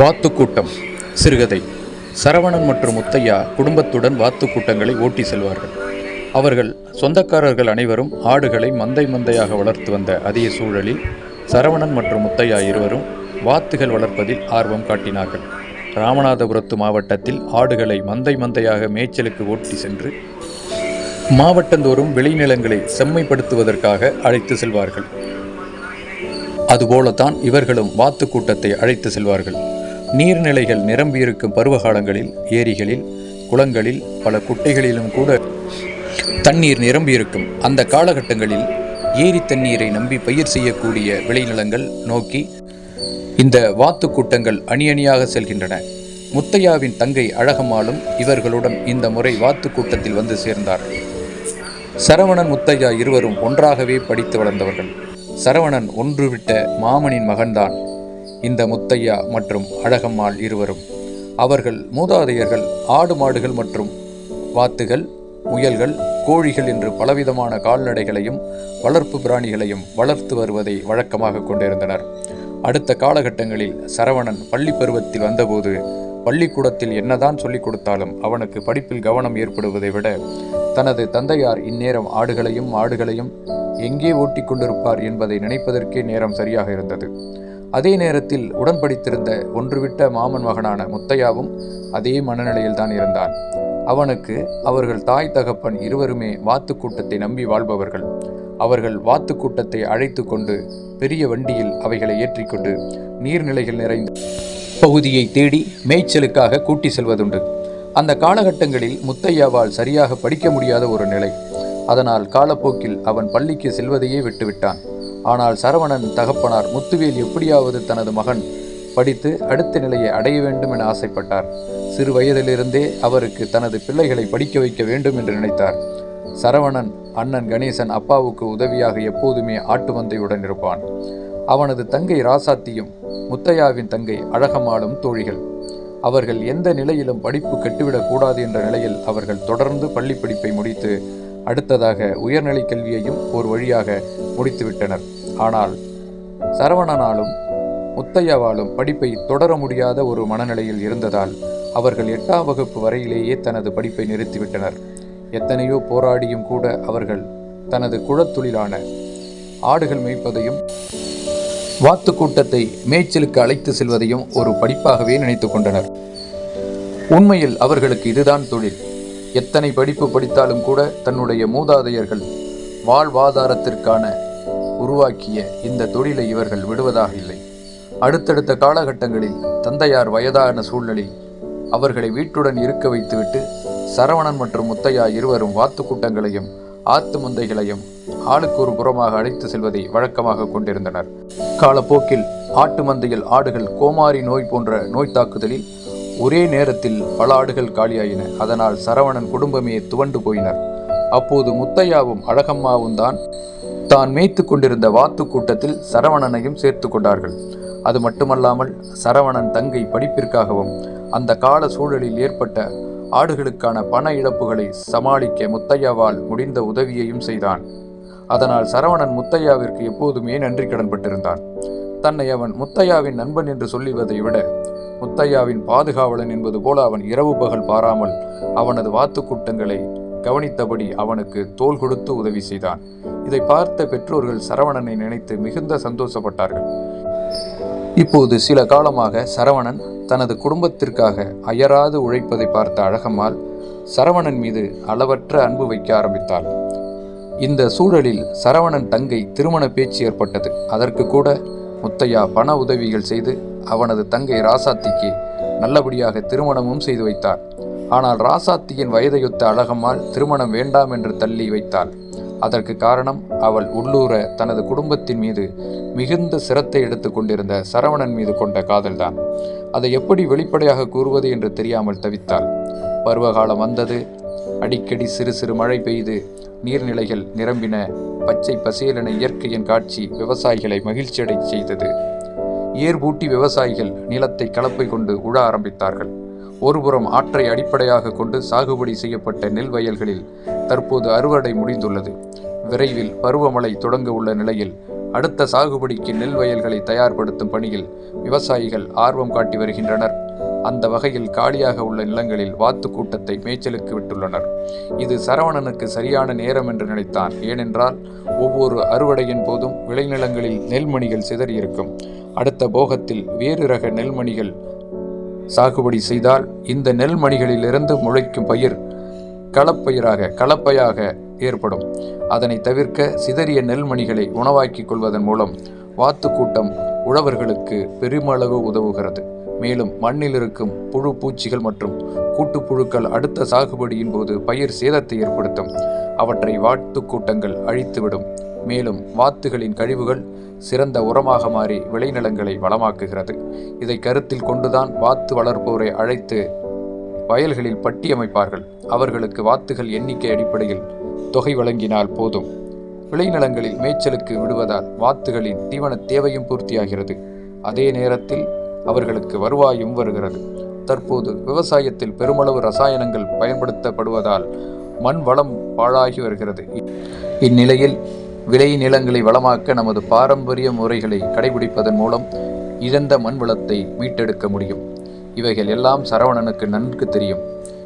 வாத்துக்கூட்டம் சிறுகதை. சரவணன் மற்றும் முத்தையா குடும்பத்துடன் வாத்துக்கூட்டங்களை ஓட்டி செல்வார்கள். அவர்கள் சொந்தக்காரர்கள் அனைவரும் ஆடுகளை மந்தை மந்தையாக வளர்த்து வந்த அதே சூழலில் சரவணன் மற்றும் முத்தையா இருவரும் வாத்துகள் வளர்ப்பதில் ஆர்வம் காட்டினார்கள். ராமநாதபுரத்து மாவட்டத்தில் ஆடுகளை மந்தை மந்தையாக மேய்ச்சலுக்கு ஓட்டி சென்று மாவட்டந்தோறும் விளைநிலங்களை செம்மைப்படுத்துவதற்காக அழைத்து செல்வார்கள். அதுபோலத்தான் இவர்களும் வாத்து கூட்டத்தை அழைத்து செல்வார்கள். நீர்நிலைகள் நிரம்பியிருக்கும் பருவகாலங்களில் ஏரிகளில் குளங்களில் பல குட்டைகளிலும் கூட தண்ணீர் நிரம்பியிருக்கும். அந்த காலகட்டங்களில் ஏரி தண்ணீரை நம்பி பயிர் செய்யக்கூடிய விளைநிலங்கள் நோக்கி இந்த வாத்து கூட்டங்கள் அணி அணியாக செல்கின்றன. முத்தையாவின் தங்கை அழகம்மாளும் இவர்களுடன் இந்த முறை வாத்து கூட்டத்தில் வந்து சேர்ந்தார். சரவணன் முத்தையா இருவரும் ஒன்றாகவே படித்து வளர்ந்தவர்கள். சரவணன் ஒன்றுவிட்ட மாமனின் மகன்தான். இந்த முத்தையா மற்றும் அழகம்மாள் இருவரும். அவர்கள் மூதாதையர்கள் ஆடு மாடுகள் மற்றும் வாத்துகள் முயல்கள் கோழிகள் என்று பலவிதமான கால்நடைகளையும் வளர்ப்பு பிராணிகளையும் வளர்த்து வருவதை வழக்கமாக கொண்டிருந்தனர். அடுத்த காலகட்டங்களில் சரவணன் பள்ளி பருவத்தில் வந்தபோது பள்ளிக்கூடத்தில் என்னதான் சொல்லிக் கொடுத்தாலும் அவனுக்கு படிப்பில் கவனம் ஏற்படுவதை விட தனது தந்தையார் இந்நேரம் ஆடுகளையும் ஆடுகளையும் எங்கே ஓட்டிக் கொண்டிருப்பார் என்பதை நினைப்பதற்கே நேரம் சரியாக இருந்தது. அதே நேரத்தில் உடன்படித்திருந்த ஒன்றுவிட்ட மாமன் மகனான முத்தையாவும் அதே மனநிலையில்தான் இருந்தான். அவனுக்கு அவர்கள் தாய் தகப்பன் இருவருமே வாத்து கூட்டத்தை நம்பி வாழ்பவர்கள். அவர்கள் வாத்து கூட்டத்தை அழைத்து கொண்டு பெரிய வண்டியில் அவைகளை ஏற்றிக்கொண்டு நீர்நிலைகள் நிறைந்த பகுதியை தேடி மேய்ச்சலுக்காக கூட்டி செல்வதுண்டு. அந்த காலகட்டங்களில் முத்தையாவால் சரியாக படிக்க முடியாத ஒரு நிலை. அதனால் காலப்போக்கில் அவன் பள்ளிக்கு செல்வதையே விட்டுவிட்டான். ஆனால் சரவணன் தகப்பனார் முத்துவேல் எப்படியாவது தனது மகன் படித்து அடுத்த நிலையை அடைய வேண்டும் என ஆசைப்பட்டார். சிறு வயதிலிருந்தே அவருக்கு தனது பிள்ளைகளை படிக்க வைக்க வேண்டும் என்று நினைத்தார். சரவணன் அண்ணன் கணேசன் அப்பாவுக்கு உதவியாக எப்போதுமே ஆட்டு மந்தையுடன் இருப்பான். அவனது தங்கை ராசாத்தியும் முத்தையாவின் தங்கை அழகமாளும் தோழிகள். அவர்கள் எந்த நிலையிலும் படிப்பு கெட்டுவிடக் கூடாது என்ற நிலையில் அவர்கள் தொடர்ந்து பள்ளி படிப்பை முடித்து அடுத்ததாக உயர்நிலைக் கல்வியையும் ஒரு வழியாக முடித்துவிட்டனர். ஆனால் சரவணனாலும் முத்தையாவாலும் படிப்பை தொடர முடியாத ஒரு மனநிலையில் இருந்ததால் அவர்கள் எட்டாம் வகுப்பு வரையிலேயே தனது படிப்பை நிறுத்திவிட்டனர். எத்தனையோ போராடியும் கூட அவர்கள் தனது குழத்தொழிலான ஆடுகள் மேய்ப்பதையும் வாத்து கூட்டத்தை மேய்ச்சலுக்கு அழைத்து செல்வதையும் ஒரு படிப்பாகவே நினைத்து கொண்டனர். உண்மையில் அவர்களுக்கு இதுதான் தொழில். எத்தனை படிப்பு படித்தாலும் கூட தன்னுடைய மூதாதையர்கள் வாழ்வாதாரத்திற்கான உருவாக்கிய இந்த தொழிலை இவர்கள் விடுவதாக இல்லை. அடுத்தடுத்த காலகட்டங்களில் தந்தையார் வயதான சூழ்நிலை அவர்களை வீட்டுடன் இருக்க வைத்துவிட்டு சரவணன் மற்றும் முத்தையா இருவரும் வாத்து கூட்டங்களையும் ஆத்து முந்தைகளையும் ஆளுக்கு ஒரு புறமாக அழைத்து செல்வதை வழக்கமாக கொண்டிருந்தனர். காலப்போக்கில் ஆட்டு மந்தையில் ஆடுகள் கோமாரி நோய் போன்ற நோய் தாக்குதலில் ஒரே நேரத்தில் பல ஆடுகள் காலியாயின. அதனால் சரவணன் குடும்பமே துவண்டு போயினர். அப்போது முத்தையாவும் அழகம்மாவும் தான் தான் மேய்த்து கொண்டிருந்த வாத்து கூட்டத்தில் சரவணனையும் சேர்த்து கொண்டார்கள். அது மட்டுமல்லாமல் சரவணன் தங்கை படிப்பிற்காகவும் அந்த கால சூழலில் ஏற்பட்ட ஆடுகளுக்கான பண இழப்புகளை சமாளிக்க முத்தையாவால் முடிந்த உதவியையும் செய்தான். அதனால் சரவணன் முத்தையாவிற்கு எப்போதுமே நன்றி கடன்பட்டிருந்தான். தன்னை அவன் முத்தையாவின் நண்பன் என்று சொல்லுவதை விட முத்தையாவின் பாதுகாவலன் என்பது போல அவன் இரவு பகல் பாராமல் அவனது வாத்து கூட்டங்களை கவனித்தபடி அவனுக்கு தோல் கொடுத்து உதவி செய்தான். இதை பார்த்த பெற்றோர்கள் சரவணனை நினைத்து மிகுந்த சந்தோஷப்பட்டார்கள். இப்போது சில காலமாக சரவணன் தனது குடும்பத்திற்காக அயராது உழைப்பதை பார்த்த அழகம்மாள் சரவணன் மீது அளவற்ற அன்பு வைக்க ஆரம்பித்தாள். இந்த சூழலில் சரவணன் தங்கை திருமண பேச்சு ஏற்பட்டது. அதற்கு கூட முத்தையா பண உதவிகள் செய்து அவனது தங்கை ராசாத்திக்கு நல்லபடியாக திருமணமும் செய்து வைத்தார். ஆனால் ராசாத்தியின் வயதையொத்த அழகம்மாள் திருமணம் வேண்டாம் என்று தள்ளி வைத்தாள். அதற்கு காரணம் அவள் உள்ளூர தனது குடும்பத்தின் மீது மிகுந்த சிரத்தை எடுத்து கொண்டிருந்த சரவணன் மீது கொண்ட காதல்தான். அதை எப்படி வெளிப்படையாக கூறுவது என்று தெரியாமல் தவித்தாள். பருவகாலம் வந்தது. அடிக்கடி சிறு சிறு மழை பெய்து நீர்நிலைகள் நிரம்பின பச்சை பசேலென இயற்கையின் காட்சி விவசாயிகளை மகிழ்ச்சியடை செய்தது. ஏர்பூட்டி விவசாயிகள் நிலத்தை கலப்பை கொண்டு உழ ஆரம்பித்தார்கள். ஒருபுறம் ஆற்றை அடிப்படையாக கொண்டு சாகுபடி செய்யப்பட்ட நெல் வயல்களில் தற்போது அறுவடை முடிந்துள்ளது. விரைவில் பருவமழை தொடங்க உள்ள நிலையில் அடுத்த சாகுபடிக்கு நெல் வயல்களை தயார்படுத்தும் பணியில் விவசாயிகள் ஆர்வம் காட்டி வருகின்றனர். அந்த வகையில் காலியாக உள்ள நிலங்களில் வாத்து கூட்டத்தை மேய்ச்சலுக்கு விட்டுள்ளனர். இது சரவணனுக்கு சரியான நேரம் என்று நினைத்தான். ஏனென்றால் ஒவ்வொரு அறுவடையின் போதும் விளைநிலங்களில் நெல்மணிகள் சிதறியிருக்கும். அடுத்த போகத்தில் வேறு ரக நெல்மணிகள் சாகுபடி செய்தால் இந்த நெல்மணிகளிலிருந்து முளைக்கும் பயிர் களப்பயிராக கலப்பையாக ஏற்படும். அதனை தவிர்க்க சிதறிய நெல்மணிகளை உணவாக்கிக் கொள்வதன் மூலம் வாத்து கூட்டம் உழவர்களுக்கு பெருமளவு உதவுகிறது. மேலும் மண்ணில் இருக்கும் புழு பூச்சிகள் மற்றும் கூட்டுப்புழுக்கள் அடுத்த சாகுபடியின் போது பயிர் சேதத்தை ஏற்படுத்தும். அவற்றை வாத்து கூட்டங்கள் அழித்துவிடும். மேலும் வாத்துகளின் கழிவுகள் சிறந்த உரமாக மாறி விளைநிலங்களை வளமாக்குகிறது. இதை கருத்தில் கொண்டுதான் வாத்து வளர்ப்போரை அழைத்து வயல்களில் பட்டியமைப்பார்கள். அவர்களுக்கு வாத்துகள் எண்ணிக்கை அடிப்படையில் தொகை வழங்கினால் போதும். விளைநிலங்களில் மேய்ச்சலுக்கு விடுவதால் வாத்துகளின் தீவன தேவையும் பூர்த்தியாகிறது. அதே நேரத்தில் அவர்களுக்கு வருவாயும் வருகிறது. தற்போது விவசாயத்தில் பெருமளவு ரசாயனங்கள் பயன்படுத்தப்படுவதால் மண் வளம் பாழாகி வருகிறது. இந்நிலையில் விளை நிலங்களை வளமாக்க நமது பாரம்பரிய முறைகளை கடைபிடிப்பதன் மூலம் இழந்த மண் வளத்தை மீட்டெடுக்க முடியும். இவைகள் எல்லாம் சரவணனுக்கு நன்கு தெரியும்.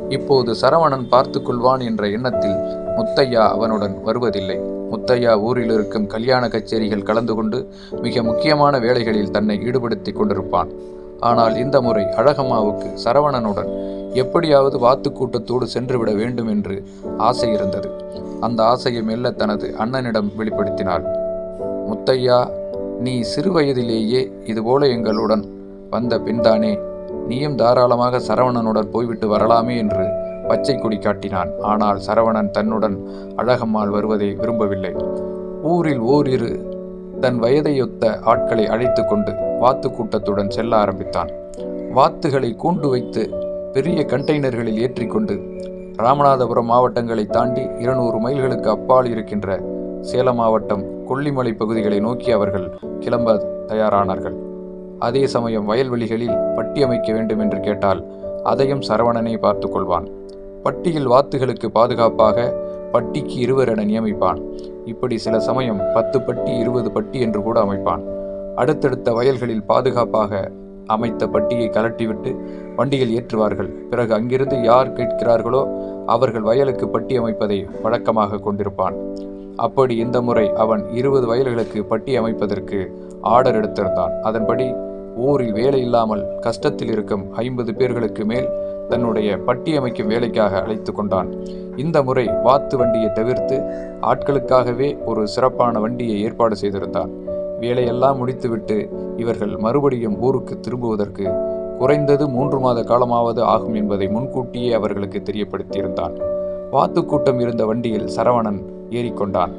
இப்போது சரவணன் பார்த்து கொள்வான் என்ற எண்ணத்தில் முத்தையா அவனுடன் வருவதில்லை. முத்தையா ஊரில் இருக்கும் கல்யாண கச்சேரிகள் கலந்து கொண்டு மிக முக்கியமான வேலைகளில் தன்னை ஈடுபடுத்திக் கொண்டிருப்பான். ஆனால் இந்த முறை அழகம்மாவுக்கு சரவணனுடன் எப்படியாவது வாத்து கூட்டத்தோடு சென்றுவிட வேண்டும் என்று ஆசை இருந்தது. அந்த ஆசையை மெல்ல தனது அண்ணனிடம் வெளிப்படுத்தினாள். முத்தையா நீ சிறுவயதிலேயே இதுபோல எங்களுடன் வந்த பின்தானே நீயும் தாராளமாக சரவணனுடன் போய்விட்டு வரலாமே என்று பச்சை கொடி காட்டினான். ஆனால் சரவணன் தன்னுடன் அழகம்மாள் வருவதை விரும்பவில்லை. ஊரில் ஓரிரு தன் வயதையொத்த ஆட்களை அழைத்து கொண்டு வாத்து கூட்டத்துடன் செல்ல ஆரம்பித்தான். வாத்துகளை கூண்டு வைத்து பெரிய கண்டெய்னர்களில் ஏற்றிக்கொண்டு ராமநாதபுரம் மாவட்டங்களை தாண்டி இருநூறு மைல்களுக்கு அப்பால் இருக்கின்ற சேலம் மாவட்டம் கொல்லிமலை பகுதிகளை நோக்கி அவர்கள் கிளம்ப தயாரானார்கள். அதே சமயம் வயல்வெளிகளில் பட்டி அமைக்க வேண்டும் என்று கேட்டால் அதையும் சரவணனை பார்த்து கொள்வான். பட்டியில் வாத்துகளுக்கு பாதுகாப்பாக பட்டிக்கு இருவர் என நியமிப்பான். இப்படி சில சமயம் பத்து பட்டி இருபது பட்டி என்று கூட அமைப்பான். அடுத்தடுத்த வயல்களில் பாதுகாப்பாக அமைத்த பட்டியை கலட்டிவிட்டு வண்டியில் ஏற்றுவார்கள். பிறகு அங்கிருந்து யார் கேட்கிறார்களோ அவர்கள் வயலுக்கு பட்டி அமைப்பதை வழக்கமாக கொண்டிருப்பான். அப்படி இந்த முறை அவன் இருபது வயல்களுக்கு பட்டி அமைப்பதற்கு ஆர்டர் எடுத்திருந்தான். அதன்படி ஊரில் வேலை இல்லாமல் கஷ்டத்தில் இருக்கும் ஐம்பது பேர்களுக்கு மேல் தன்னுடைய பட்டி அமைக்கும் வேலைக்காக அழைத்து கொண்டான். இந்த முறை வாத்து வண்டியை தவிர்த்து ஆட்களுக்காகவே ஒரு சிறப்பான வண்டியை ஏற்பாடு செய்திருந்தான். வேலையெல்லாம் முடித்துவிட்டு இவர்கள் மறுபடியும் ஊருக்கு திரும்புவதற்கு குறைந்தது மூன்று மாத காலமாவது ஆகும் என்பதை முன்கூட்டியே அவர்களுக்கு தெரியப்படுத்தியிருந்தான். வாத்து கூட்டம் இருந்த வண்டியில் சரவணன் ஏறிக்கொண்டான்.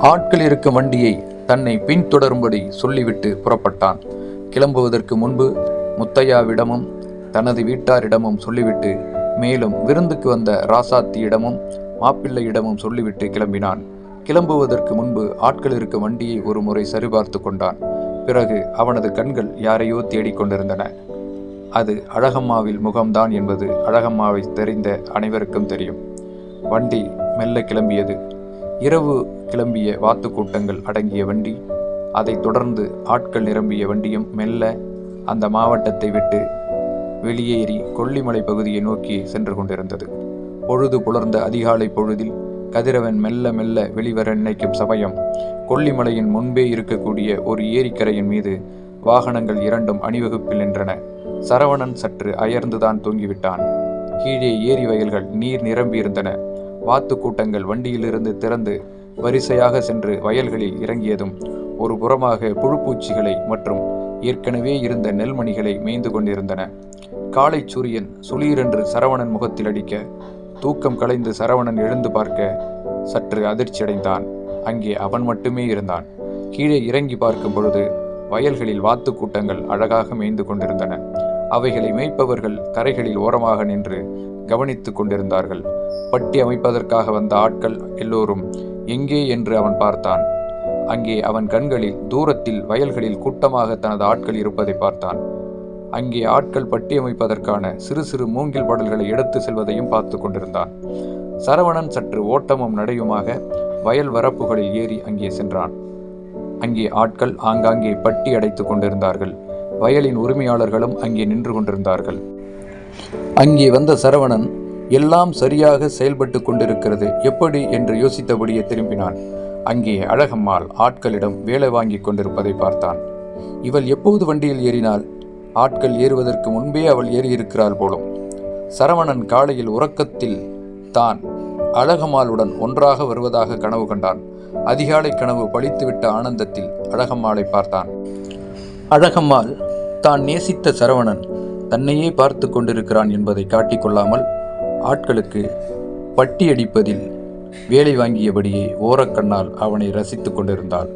ஆட்கள் இருக்கும் வண்டியை தன்னை பின்தொடரும்படி சொல்லிவிட்டு புறப்பட்டான். கிளம்புவதற்கு முன்பு முத்தையாவிடமும் தனது வீட்டாரிடமும் சொல்லிவிட்டு மேலும் விருந்துக்கு வந்த ராசாத்தியிடமும் மாப்பிள்ளையிடமும் சொல்லிவிட்டு கிளம்பினான். கிளம்புவதற்கு முன்பு ஆட்கள் இருக்க வண்டியை ஒரு முறை சரிபார்த்து கொண்டான். பிறகு அவனது கண்கள் யாரையோ தேடிக்கொண்டிருந்தன அது அழகம்மாவில் முகம்தான் என்பது அழகம்மாவை தெரிந்த அனைவருக்கும் தெரியும். வண்டி மெல்ல கிளம்பியது. இரவு கிளம்பிய வாத்து கூட்டங்கள் அடங்கிய வண்டி அதைத் தொடர்ந்து ஆட்கள் நிரம்பிய வண்டியும் மெல்ல அந்த மாவட்டத்தை விட்டு வெளியேறி கொல்லிமலை பகுதியை நோக்கி சென்று கொண்டிருந்தது. பொழுது புலர்ந்த அதிகாலை பொழுதில் கதிரவன் மெல்ல மெல்ல வெளிவர நினைக்கும் சமயம். கொல்லிமலையின் முன்பே இருக்கக்கூடிய ஒரு ஏரிக்கரையின் மீது வாகனங்கள் இரண்டும் அணிவகுப்பில் நின்றன. சரவணன் சற்று அயர்ந்துதான் தூங்கிவிட்டான். கீழே ஏரி வயல்கள் நீர் நிரம்பியிருந்தன வாத்து கூட்டங்கள் வண்டியிலிருந்து திறந்து வரிசையாக சென்று வயல்களில் இறங்கியதும் ஒரு புறமாக புழுப்பூச்சிகளை மற்றும் ஏற்கனவே இருந்த நெல்மணிகளை மேய்ந்து கொண்டிருந்தன. காலை சூரியன் சுளீரென்று சரவணன் முகத்தில் அடிக்க தூக்கம் கலைந்து சரவணன் எழுந்து பார்க்க சற்று அதிர்ச்சியடைந்தான். அங்கே அவன் மட்டுமே இருந்தான். கீழே இறங்கி பார்க்கும் பொழுது வயல்களில் வாத்து கூட்டங்கள் அழகாக மேய்ந்து கொண்டிருந்தன. அவைகளை மேய்ப்பவர்கள் கரைகளில் ஓரமாக நின்று கவனித்துக் கொண்டிருந்தார்கள். பட்டி அமைப்பதற்காக வந்த ஆட்கள் எல்லோரும் எங்கே? என்று அவன் பார்த்தான். அங்கே அவன் கண்களில் தூரத்தில் வயல்களில் கூட்டமாக தனது ஆட்கள் இருப்பதை பார்த்தான். அங்கே ஆட்கள் பட்டி அமைப்பதற்கான சிறு சிறு மூங்கில் பாடல்களை எடுத்து செல்வதையும் பார்த்து கொண்டிருந்தான். சரவணன் சற்று ஓட்டமும் நடையுமாக வயல் வரப்புகளில் ஏறி அங்கே சென்றான். அங்கே ஆட்கள் ஆங்காங்கே பட்டி அடைத்துக் கொண்டிருந்தார்கள். வயலின் உரிமையாளர்களும் அங்கே நின்று கொண்டிருந்தார்கள். அங்கே வந்த சரவணன் எல்லாம் சரியாக செயல்பட்டு கொண்டிருக்கிறது. எப்படி? என்று யோசித்தபடியே திரும்பினான். அங்கே அழகம்மாள் ஆட்களிடம் வேலை வாங்கி கொண்டிருப்பதை பார்த்தான். இவள் எப்போது வண்டியில் ஏறினாள்? ஆட்கள் ஏறுவதற்கு முன்பே அவள் ஏறியிருக்கிறாள் போலும். சரவணன் காலையில் உறக்கத்தில் தான் அழகம்மாளுடன் ஒன்றாக வருவதாக கனவு கண்டான். அதிகாலை கனவு பழித்துவிட்ட ஆனந்தத்தில் அழகம்மாளை பார்த்தான். அழகம்மாள் தான் நேசித்த சரவணன் தன்னையே பார்த்து கொண்டிருக்கிறான் என்பதை காட்டிக்கொள்ளாமல் ஆட்களுக்கு பட்டியடிப்பதில் வேலை வாங்கியபடியே ஓரக்கண்ணால் அவனை ரசித்துக் கொண்டிருந்தாள்.